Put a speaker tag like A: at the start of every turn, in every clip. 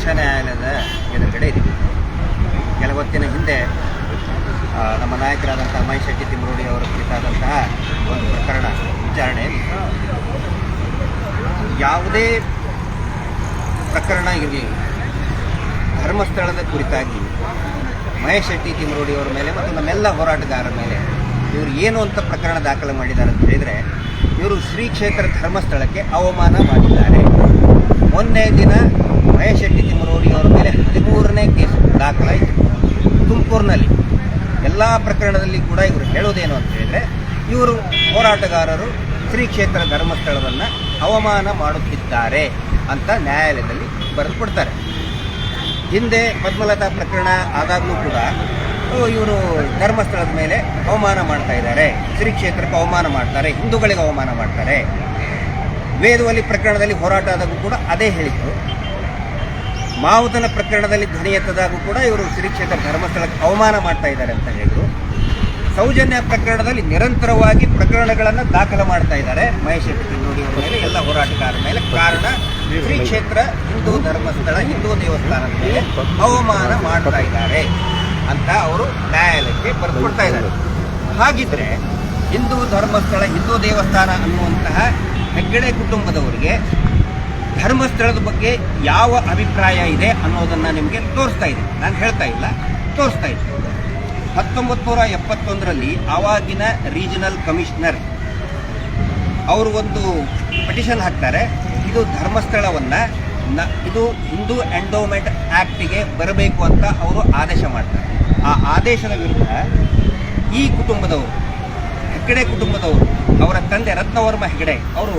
A: ಉಚ್ಚ ನ್ಯಾಯಾಲಯದ ಎದುರುಗಡೆ ಇದ್ದೀವಿ. ಕೆಲವತ್ತಿನ ಹಿಂದೆ ನಮ್ಮ ನಾಯಕರಾದಂಥ ಮಹೇಶ್ ಶೆಟ್ಟಿ ತಿಮ್ಮರೋಡಿ ಅವರ ಕುರಿತಾದಂತಹ ಒಂದು ಪ್ರಕರಣ ವಿಚಾರಣೆ ಯಾವುದೇ ಪ್ರಕರಣ ಇರಲಿ, ಧರ್ಮಸ್ಥಳದ ಕುರಿತಾಗಿ ಮಹೇಶ್ ಶೆಟ್ಟಿ ತಿಮ್ಮರೋಡಿ ಅವರ ಮೇಲೆ ಮತ್ತು ನಮ್ಮೆಲ್ಲ ಹೋರಾಟಗಾರರ ಮೇಲೆ ಇವರು ಏನು ಅಂತ ಪ್ರಕರಣ ದಾಖಲೆ ಮಾಡಿದ್ದಾರೆ ಅಂತ ಹೇಳಿದರೆ, ಇವರು ಶ್ರೀ ಕ್ಷೇತ್ರ ಧರ್ಮಸ್ಥಳಕ್ಕೆ ಅವಮಾನ ಮಾಡಿದ್ದಾರೆ. ಮೊನ್ನೆ ದಿನ ಮಹೇಶ್ ಶೆಟ್ಟಿ ತಿಮ್ಮರೂರಿ ಅವರ ಮೇಲೆ ಹದಿಮೂರನೇ ಕೇಸ್ ದಾಖಲಾಯಿತು. ತುಮಕೂರಿನಲ್ಲಿ. ಎಲ್ಲ ಪ್ರಕರಣದಲ್ಲಿ ಕೂಡ ಇವರು ಹೇಳೋದೇನು ಅಂತ ಹೇಳಿದರೆ, ಇವರು ಹೋರಾಟಗಾರರು ಶ್ರೀ ಕ್ಷೇತ್ರ ಧರ್ಮಸ್ಥಳವನ್ನು ಅವಮಾನ ಮಾಡುತ್ತಿದ್ದಾರೆ ಅಂತ ನ್ಯಾಯಾಲಯದಲ್ಲಿ ಬರೆದು ಕೊಡ್ತಾರೆ. ಹಿಂದೆ ಪದ್ಮಲತಾ ಪ್ರಕರಣ ಆದಾಗಲೂ ಕೂಡ ಇವರು ಧರ್ಮಸ್ಥಳದ ಮೇಲೆ ಅವಮಾನ ಮಾಡ್ತಾ ಇದ್ದಾರೆ. ಶ್ರೀ ಕ್ಷೇತ್ರಕ್ಕೆ ಅವಮಾನ ಮಾಡ್ತಾರೆ, ಹಿಂದೂಗಳಿಗೆ ಅವಮಾನ ಮಾಡ್ತಾರೆ. ವೇದವಲ್ಲಿ ಪ್ರಕರಣದಲ್ಲಿ ಹೋರಾಟ ಆದಾಗೂ ಕೂಡ ಅದೇ ಹೇಳಿದ್ರು. ಮಾವುತನ ಪ್ರಕರಣದಲ್ಲಿ ಧ್ವನಿ ಎತ್ತದಾಗೂ ಕೂಡ ಇವರು ಶ್ರೀ ಕ್ಷೇತ್ರ ಧರ್ಮಸ್ಥಳಕ್ಕೆ ಅವಮಾನ ಮಾಡ್ತಾ ಇದ್ದಾರೆ ಅಂತ ಹೇಳಿದರು. ಸೌಜನ್ಯ ಪ್ರಕರಣದಲ್ಲಿ ನಿರಂತರವಾಗಿ ಪ್ರಕರಣಗಳನ್ನು ದಾಖಲು ಮಾಡ್ತಾ ಇದ್ದಾರೆ. ಮಹೇಶ್ ಶೆಟ್ಟಿ ಮೇಲೆ ಎಲ್ಲ ಹೋರಾಟಗಾರರ ಮೇಲೆ. ಕಾರಣ ಶ್ರೀ ಕ್ಷೇತ್ರ ಹಿಂದೂ ಧರ್ಮಸ್ಥಳ, ಹಿಂದೂ ದೇವಸ್ಥಾನದ ಮೇಲೆ ಅವಮಾನ ಮಾಡ್ತಾ ಇದ್ದಾರೆ ಅಂತ ಅವರು ನ್ಯಾಯಾಲಯಕ್ಕೆ ಬರೆದುಕೊಡ್ತಾ ಇದ್ದಾರೆ. ಹಾಗಿದ್ರೆ ಹಿಂದೂ ಧರ್ಮಸ್ಥಳ, ಹಿಂದೂ ದೇವಸ್ಥಾನ ಅನ್ನುವಂತಹ ಹೆಗ್ಗಡೆ ಕುಟುಂಬದವರಿಗೆ ಧರ್ಮಸ್ಥಳದ ಬಗ್ಗೆ ಯಾವ ಅಭಿಪ್ರಾಯ ಇದೆ ಅನ್ನೋದನ್ನು ನಿಮಗೆ ತೋರಿಸ್ತಾ ಇದೆ ನಾನು ಹೇಳ್ತಾ ಇಲ್ಲ, ತೋರಿಸ್ತಾ ಇದ್ದೀನಿ. ಹತ್ತೊಂಬತ್ತು ನೂರ ಎಪ್ಪತ್ತೊಂದರಲ್ಲಿ ಆವಾಗಿನ ರೀಜನಲ್ ಕಮಿಷನರ್ ಅವರು ಒಂದು ಪಿಟಿಷನ್ ಹಾಕ್ತಾರೆ. ಇದು ಧರ್ಮಸ್ಥಳವನ್ನು ನ, ಇದು ಹಿಂದೂ ಎಂಡೋಮೆಂಟ್ ಆ್ಯಕ್ಟಿಗೆ ಬರಬೇಕು ಅಂತ ಅವರು ಆದೇಶ ಮಾಡ್ತಾರೆ. ಆ ಆದೇಶದ ವಿರುದ್ಧ ಈ ಕುಟುಂಬದವರು ಹೆಗ್ಗಡೆ ಕುಟುಂಬದವರು, ಅವರ ತಂದೆ ರತ್ನವರ್ಮ ಹೆಗಡೆ ಅವರು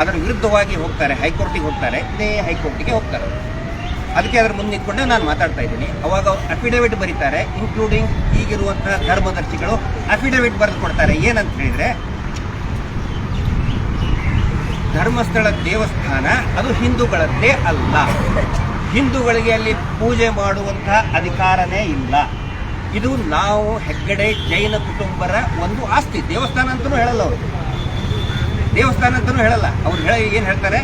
A: ಅದರ ವಿರುದ್ಧವಾಗಿ ಹೋಗ್ತಾರೆ, ಹೈಕೋರ್ಟಿಗೆ ಹೋಗ್ತಾರೆ, ಇದೇ ಹೈಕೋರ್ಟಿಗೆ ಹೋಗ್ತಾರೆ. ಅದಕ್ಕೆ ಅದರ ಮುಂದೆ ನಿಂತ್ಕೊಂಡು ನಾನು ಮಾತಾಡ್ತಾ ಇದ್ದೀನಿ. ಅವಾಗ ಅವ್ರು ಅಫಿಡವಿಟ್ ಬರೀತಾರೆ ಇನ್ಕ್ಲೂಡಿಂಗ್ ಈಗಿರುವಂತಹ ಧರ್ಮದರ್ಶಿಗಳು ಅಫಿಡವಿಟ್ ಬರೆದು ಕೊಡ್ತಾರೆ. ಏನಂತ ಹೇಳಿದ್ರೆ, ಧರ್ಮಸ್ಥಳ ದೇವಸ್ಥಾನ ಅದು ಹಿಂದೂಗಳದ್ದೇ ಅಲ್ಲ. ಹಿಂದೂಗಳಿಗೆ ಅಲ್ಲಿ ಪೂಜೆ ಮಾಡುವಂತಹ ಅಧಿಕಾರನೇ ಇಲ್ಲ. ಇದು ನಾವು ಹೆಗ್ಗಡೆ ಜೈನ ಕುಟುಂಬರ ಒಂದು ಆಸ್ತಿ. ದೇವಸ್ಥಾನ ಅಂತಲೂ ಹೇಳಲ್ಲ ಅವರು. ದೇವಸ್ಥಾನ ಅಂತಲೂ ಹೇಳಲ್ಲ. ಅವ್ರು ಹೇಳ ಏನು ಹೇಳ್ತಾರೆ?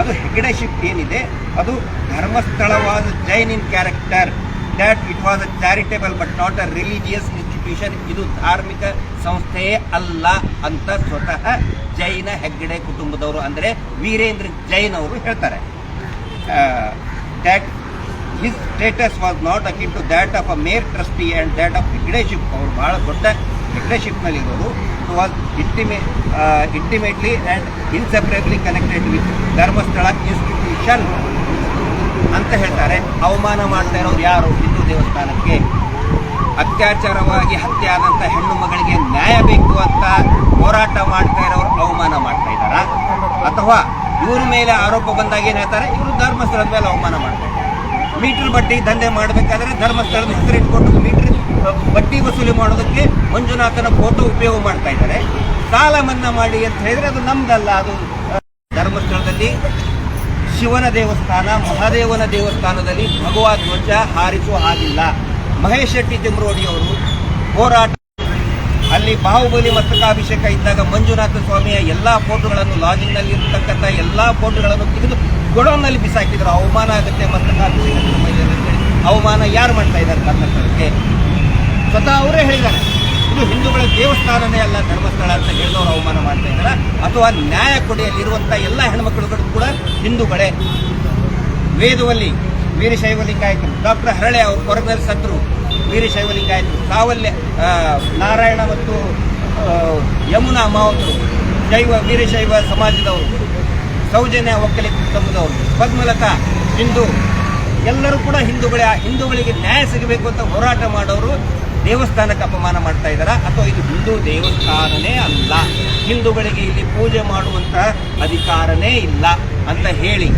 A: ಅದು ಹೆಗ್ಗಡೆ ಶಿಫ್ಟ್ ಏನಿದೆ, ಅದು ಧರ್ಮಸ್ಥಳವಾದ Jain in character. That it was a charitable but not a religious institution ಇದು ಧಾರ್ಮಿಕ ಸಂಸ್ಥೆಯೇ ಅಲ್ಲ ಅಂತ ಸ್ವತಃ ಜೈನ ಹೆಗ್ಗಡೆ ಕುಟುಂಬದವರು ಅಂದರೆ ವೀರೇಂದ್ರ ಜೈನ್ ಅವರು ಹೇಳ್ತಾರೆ. That his status was not akin to that of a mere trustee and that of ಹೆಗ್ಡೆಶಿಪ್ ಅವರು ಭಾಳ ದೊಡ್ಡ ಹೆಗ್ಡೆಶಿಪ್ನಲ್ಲಿ so was ಇಂಟಿಮೇ intimately and inseparably connected with Dharmasthala institution ಅಂತ ಹೇಳ್ತಾರೆ. ಅವಮಾನ ಮಾಡ್ತಾ ಇರೋರು ಯಾರು? ಹಿಂದೂ ದೇವಸ್ಥಾನಕ್ಕೆ. ಅತ್ಯಾಚಾರವಾಗಿ ಹತ್ಯೆ ಆದಂಥ ಹೆಣ್ಣು ಮಗಳಿಗೆ ನ್ಯಾಯ ಬೇಕು ಅಂತ ಹೋರಾಟ ಮಾಡ್ತಾ ಇರೋರು ಅವಮಾನ ಮಾಡ್ತಾ ಇದ್ದಾರಾ? ಅಥವಾ ಇವ್ರ ಮೇಲೆ ಆರೋಪ ಬಂದಾಗ ಏನು ಹೇಳ್ತಾರೆ? ಇವರು ಧರ್ಮಸ್ಥಳದ ಮೇಲೆ ಅವಮಾನ ಮಾಡ್ತಾ ಇದ್ದಾರೆ ಮೀಟರ್ ಬಡ್ಡಿ ದಂಧೆ ಮಾಡಬೇಕಾದ್ರೆ ಧರ್ಮಸ್ಥಳದ ಹೆಸರು ಇಟ್ಕೊಂಡು ಮೀಟರ್ ಬಡ್ಡಿ ವಸೂಲಿ ಮಾಡೋದಕ್ಕೆ ಮಂಜುನಾಥನ ಫೋಟೋ ಉಪಯೋಗ ಮಾಡ್ತಾ ಇದ್ದಾರೆ. ಸಾಲ ಮನ್ನಾ ಮಾಡಿ ಅಂತ ಹೇಳಿದ್ರೆ ಅದು ನಮ್ದಲ್ಲ, ಅದು ಧರ್ಮಸ್ಥಳದಲ್ಲಿ ಶಿವನ ದೇವಸ್ಥಾನ, ಮಹಾದೇವನ ದೇವಸ್ಥಾನದಲ್ಲಿ ಭಗವಾ ಧ್ವಜ ಹಾರಿಸುವ ಹಾಗಿಲ್ಲ. ಮಹೇಶ್ ಶೆಟ್ಟಿ ತಿಮ್ರೋಡಿಯವರು ಹೋರಾಟ, ಅಲ್ಲಿ ಬಾಹುಬಲಿ ಮಸ್ತಕಾಭಿಷೇಕ ಇದ್ದಾಗ ಮಂಜುನಾಥ ಸ್ವಾಮಿಯ ಎಲ್ಲಾ ಫೋಟೋಗಳನ್ನು ಲಾಜಿಂಗ್ನಲ್ಲಿ ಇರತಕ್ಕಂಥ ಎಲ್ಲಾ ಫೋಟೋಗಳನ್ನು ತೆಗೆದು ಗೊಡೌನ್ನಲ್ಲಿ ಬಿಸಾಕಿದ್ರು, ಅವಮಾನ ಆಗುತ್ತೆ ಮತ್ತು ಅವಮಾನ ಯಾರು ಮಾಡ್ತಾ ಇದ್ದಾರೆ ಕರ್ನಾಟಕಕ್ಕೆ ಸ್ವತಃ ಅವರೇ ಹೇಳಿದ್ದಾರೆ. ಇದು ಹಿಂದೂಗಳ ದೇವಸ್ಥಾನನೇ ಅಲ್ಲ, ಧರ್ಮಸ್ಥಳ ಅಂತ ಹೇಳಿದವರು ಅವಮಾನ ಮಾಡ್ತಾ ಇದ್ದಾರೆ. ಅಥವಾ ನ್ಯಾಯ ಕೊಡಿಯಲ್ಲಿರುವಂಥ ಎಲ್ಲ ಹೆಣ್ಮಕ್ಳುಗಳು ಕೂಡ ಹಿಂದೂಗಳೇ. ವೇದವಲ್ಲಿ ವೀರಶೈವ ಲಿಂಗಾಯತರು ಡಾಕ್ಟರ್ ಹರಳೆ ಅವರು ಕೊರಗಲ್ಲಿ ಸತ್ರು ವೀರಶೈವ ಲಿಂಗಾಯತರು ಕಾವಲ್ಯ ನಾರಾಯಣ ಮತ್ತು ಯಮುನಾ ಮಾವತರು, ಜೈವ ವೀರಶೈವ ಸಮಾಜದವರು. ಸೌಜನ್ಯ ಒಕ್ಕಲಿಗ ಕುಟುಂಬದವರು ಪದ್ಮಲತಾ ಹಿಂದೂ ಎಲ್ಲರೂ ಕೂಡ ಹಿಂದೂಗಳೇ ಹಿಂದೂಗಳಿಗೆ ನ್ಯಾಯ ಸಿಗಬೇಕು ಅಂತ ಹೋರಾಟ ಮಾಡೋರು ದೇವಸ್ಥಾನಕ್ಕೆ ಅಪಮಾನ ಮಾಡ್ತಾ ಇದ್ದಾರಾ? ಅಥವಾ ಇದು ಹಿಂದೂ ದೇವಸ್ಥಾನನೇ ಅಲ್ಲ? ಹಿಂದೂಗಳಿಗೆ ಇಲ್ಲಿ ಪೂಜೆ ಮಾಡುವಂತಹ ಅಧಿಕಾರನೇ ಇಲ್ಲ ಅಂತ ಹೇಳಿ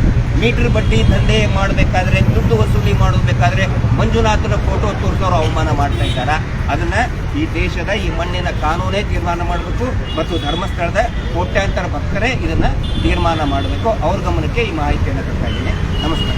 A: ಮೀಟರ್ ಬಡ್ಡಿ ದಂಧೆ ಮಾಡಬೇಕಾದ್ರೆ, ದುಡ್ಡು ವಸೂಲಿ ಮಾಡಬೇಕಾದ್ರೆ ಮಂಜುನಾಥನ ಫೋಟೋ ತೋರಿಸೋರು ಅವಮಾನ ಮಾಡ್ತಾ ಇದ್ದಾರಾ? ಅದನ್ನ ಈ ದೇಶದ ಈ ಮಣ್ಣಿನ ಕಾನೂನೇ ತೀರ್ಮಾನ ಮಾಡಬೇಕು ಮತ್ತು ಧರ್ಮಸ್ಥಳದ ಕೋಟ್ಯಾಂತರ ಭಕ್ತರೇ ಇದನ್ನ ತೀರ್ಮಾನ ಮಾಡಬೇಕು. ಅವ್ರ ಗಮನಕ್ಕೆ ಈ ಮಾಹಿತಿಯನ್ನು ತರ್ತಾ ಇದ್ದೀನಿ. ನಮಸ್ಕಾರ.